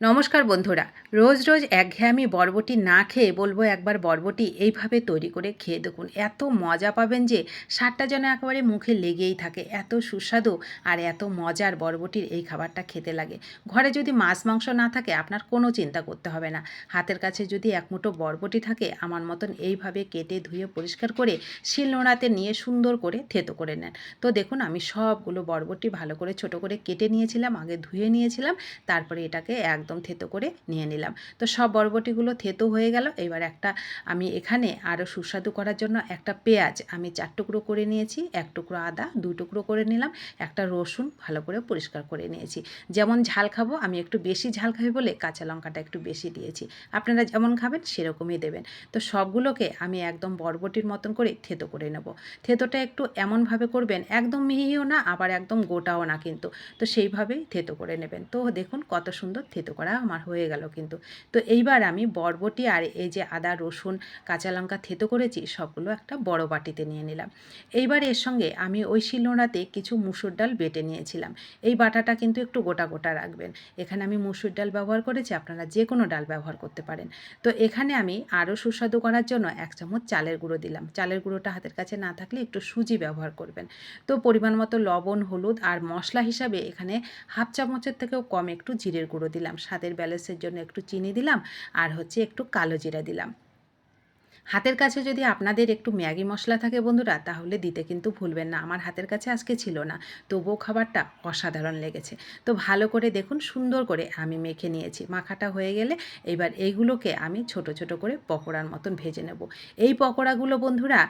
নমস্কার বন্ধুরা, রোজ রোজ একঘেয়েমি বরবটি না খেয়ে বলব একবার বরবটি এইভাবে তৈরি করে খেয়ে দেখুন। এত মজা পাবেন যে স্বাদটা যেন একেবারে মুখে লেগেই থাকে। এত সুস্বাদু আর এত মজার বরবটির এই খাবারটা খেতে লাগে। ঘরে যদি মাছ মাংস না থাকে, আপনার কোনো চিন্তা করতে হবে না। হাতের কাছে যদি এক মুঠো বরবটি থাকে, আমার মতন এইভাবে কেটে ধুয়ে পরিষ্কার করে শিলনোড়াতে নিয়ে সুন্দর করে থেতো করে নেন। তো দেখুন, আমি সবগুলো বরবটি ভালো করে ছোট করে কেটে নিয়েছিলাম, আগে ধুয়ে নিয়েছিলাম, তারপরে এটাকে একদম থেতো করে নিয়ে নিলাম। তো সব বরবটিগুলো থেতো হয়ে গেল। এবার একটা আমি এখানে আরও সুস্বাদু করার জন্য একটা পেঁয়াজ আমি চার টুকরো করে নিয়েছি, এক টুকরো আদা, দুই টুকরো করে নিলাম, একটা রসুন ভালো করে পরিষ্কার করে নিয়েছি। যেমন ঝাল খাব, আমি একটু বেশি ঝাল খাবি বলে কাঁচা লঙ্কাটা একটু বেশি দিয়েছি। আপনারা যেমন খাবেন সেরকমই দেবেন। তো সবগুলোকে আমি একদম বরবটির মতন করে থেতো করে নেব। থেতোটা একটু এমনভাবে করবেন, একদম মিহিও না, আবার একদম গোটাও না কিন্তু। তো সেইভাবেই থেতো করে নেবেন। তো দেখুন কত সুন্দর থেতো করা আমার হয়ে গেল কিন্তু। তো এইবার আমি বরবটি আর এই যে আদা, রসুন, কাঁচা লঙ্কা থেতো করেছি, সবগুলো একটা বড় বাটিতে নিয়ে নিলাম। এইবার এর সঙ্গে আমি ওই শিলনোড়াতে কিছু মুসুর ডাল বেটে নিয়েছিলাম। এই বাটাটা কিন্তু একটু গোটা গোটা রাখবেন। এখানে আমি মুসুর ডাল ব্যবহার করেছি, আপনারা যে কোনো ডাল ব্যবহার করতে পারেন। তো এখানে আমি আরও সুস্বাদু করার জন্য এক চামচ চালের গুঁড়ো দিলাম। চালের গুঁড়োটা হাতের কাছে না থাকলে একটু সুজি ব্যবহার করবেন। তো পরিমাণ মতো লবণ, হলুদ আর মশলা হিসাবে এখানে হাফ চামচের থেকেও কম একটু জিরের গুঁড়ো দিলাম। স্বাদের ব্যালেন্সের জন্য একটু চিনি দিলাম আর হচ্ছে একটু কালো জিরা দিলাম। হাতের কাছে যদি আপনাদের একটু ম্যাগি মশলা থাকে বন্ধুরা, তাহলে দিতে কিন্তু ভুলবেন না। আমার হাতের কাছে আজকে ছিল না, তবুও খাবারটা অসাধারণ লেগেছে। তো ভালো করে দেখুন, সুন্দর করে আমি মেখে নিয়েছি। মাখাটা হয়ে গেলে এবার এইগুলোকে আমি ছোট ছোট করে পকোড়ার মতন ভেজে নেব। এই পকোড়াগুলো বন্ধুরা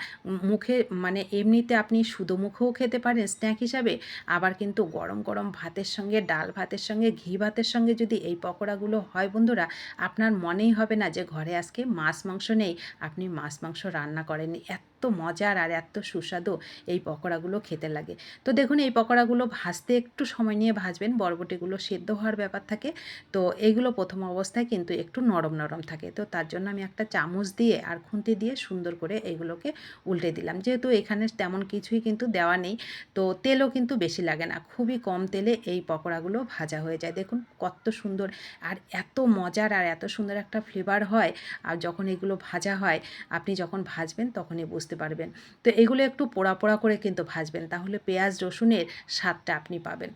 মুখে মানে এমনিতে আপনি শুধু মুখেও খেতে পারেন স্ন্যাক হিসাবে, আবার কিন্তু গরম গরম ভাতের সঙ্গে, ডাল ভাতের সঙ্গে, ঘি ভাতের সঙ্গে যদি এই পকোড়াগুলো হয় বন্ধুরা, আপনার মনেই হবে না যে ঘরে আজকে মাছ, মাংস নেই। আপনি মাছ, মাংস রান্না করেননি। এত এত মজার আর এত সুস্বাদু এই পকোড়াগুলো খেতে লাগে। তো দেখুন, এই পকোড়াগুলো ভাজতে একটু সময় নিয়ে ভাজবেন, বরবটিগুলো সেদ্ধ হওয়ার ব্যাপার থাকে। তো এইগুলো প্রথম অবস্থায় কিন্তু একটু নরম নরম থাকে। তো তার জন্য আমি একটা চামচ দিয়ে আর খুন্তি দিয়ে সুন্দর করে এগুলোকে উল্টে দিলাম। যেহেতু এখানে তেমন কিছুই কিন্তু দেওয়া নেই, তো তেলও কিন্তু বেশি লাগে না। খুবই কম তেলে এই পকোড়াগুলো ভাজা হয়ে যায়। দেখুন কত সুন্দর আর এত মজার আর এত সুন্দর একটা ফ্লেভার হয়। আর যখন এগুলো ভাজা হয় আপনি যখন ভাজবেন তখনই বুঝতে পারবেন। তো এগুলো একটু পোড়া পোড়া করে কিন্তু ভাজবেন, তাহলে পেঁয়াজ, রসুনের স্বাদটা আপনি পাবেন।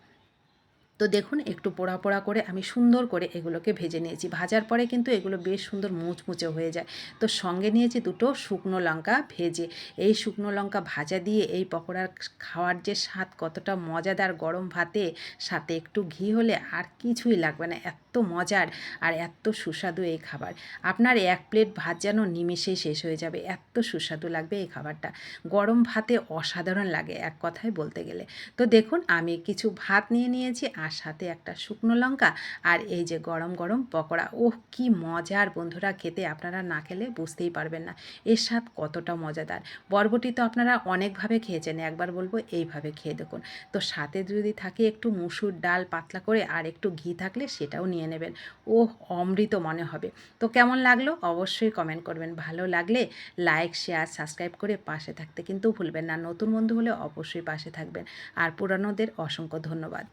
তো দেখুন, একটু পোড়া পোড়া করে আমি সুন্দর করে এগুলোকে ভেজে নিয়েছি। ভাজার পরে কিন্তু এগুলো বেশ সুন্দর মুচমুচে হয়ে যায়। তো সঙ্গে নিয়েছি দুটো শুকনো লঙ্কা ভেজে। এই শুকনো লঙ্কা ভাজা দিয়ে এই পকোড়ার খাওয়ার যে স্বাদ কতটা মজাদার গরম ভাতে, সাথে একটু ঘি হলে আর কিছুই লাগবে না। এত মজার আর এত সুস্বাদু এই খাবার। আপনার এক প্লেট ভাত যেন নিমেষেই শেষ হয়ে যাবে। এত সুস্বাদু লাগবে এই খাবারটা। গরম ভাতে অসাধারণ লাগে এক কথায় বলতে গেলে। তো দেখুন, আমি কিছু ভাত নিয়ে নিয়েছি আর সাথে একটা শুকনো লঙ্কা আর এই যে গরম গরম পকোড়া। ওহ, কি মজার বন্ধুরা, খেতে আপনারা না খেলে বুঝতেই পারবেন না। এর স্বাদ কতটা মজাদার। বরবটি তো আপনারা অনেকভাবে খেয়েছেন, একবার বলব এইভাবে খেয়ে দেখুন। তো সাথে যদি থাকে একটু মুসুর ডাল পাতলা করে আর একটু ঘি থাকলে সেটাও নিয়ে নেবেন। ও অমৃত মনে হবে। তো কেমন লাগল? অবশ্যই কমেন্ট করবেন। ভালো লাগলে লাইক শেয়ার সাবস্ক্রাইব করে পাশে থাকতে কিন্তু ভুলবেন না। নতুন বন্ধু হলে অবশ্যই পাশে থাকবেন। আর পুরানোদের অসংখ্য ধন্যবাদ।